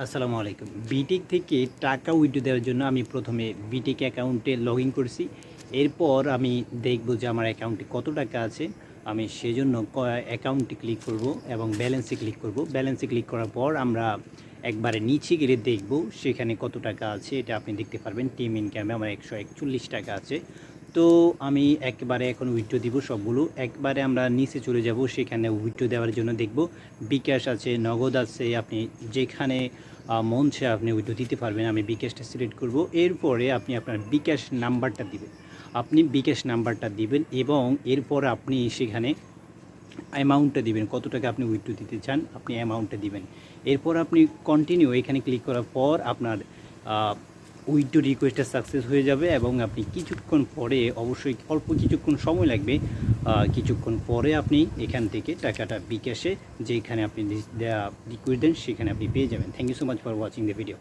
আসসালামু আলাইকুম। বিটেক থেকে টাকা উইথড্র দেওয়ার জন্য আমি প্রথমে বিটেক অ্যাকাউন্টে লগ ইন করছি। এরপর আমি দেখব যে আমার অ্যাকাউন্টে কত টাকা আছে। আমি সেজন্য অ্যাকাউন্টে ক্লিক করব এবং ব্যালেন্সে ক্লিক করব। ব্যালেন্সে ক্লিক করার পর আমরা একবারে নিচে গেলে দেখব সেখানে কত টাকা আছে। এটা আপনি দেখতে পারবেন। টিম ইনকামে আমার একশো একচল্লিশ টাকা আছে। তো আমি একবারে এখন উইথড্র দিব সবগুলো। একবারে আমরা নিচে চলে যাব, সেখানে উইথড্র দেওয়ার জন্য দেখব। বিকাশ আছে, নগদ আছে, আপনি যেখানে মন চায় আপনি উইথড্র দিতে পারবেন, আমি বিকাশটা সিলেক্ট করব। এরপরে আপনি আপনার বিকাশ নাম্বারটা দিবেন। আপনি বিকাশ নাম্বারটা দিবেন এবং এরপর আপনি সেখানে অ্যামাউন্টটা দিবেন, কত টাকা আপনি উইথড্র দিতে চান, আপনি অ্যামাউন্টটা দিবেন। এরপর আপনি কন্টিনিউ এখানে ক্লিক করার পর আপনার উইথড্র রিকোয়েস্টটা সাকসেস হয়ে যাবে এবং আপনি কিছুক্ষণ পরে, অবশ্যই অল্প কিছুক্ষণ সময় লাগবে কিছুক্ষণ পরে আপনি এখান থেকে টাকাটা বিকাশে যেখানে আপনি রিকোয়েস্ট দেন, সেখানে আপনি পেয়ে যাবেন। Thank you so much for watching the video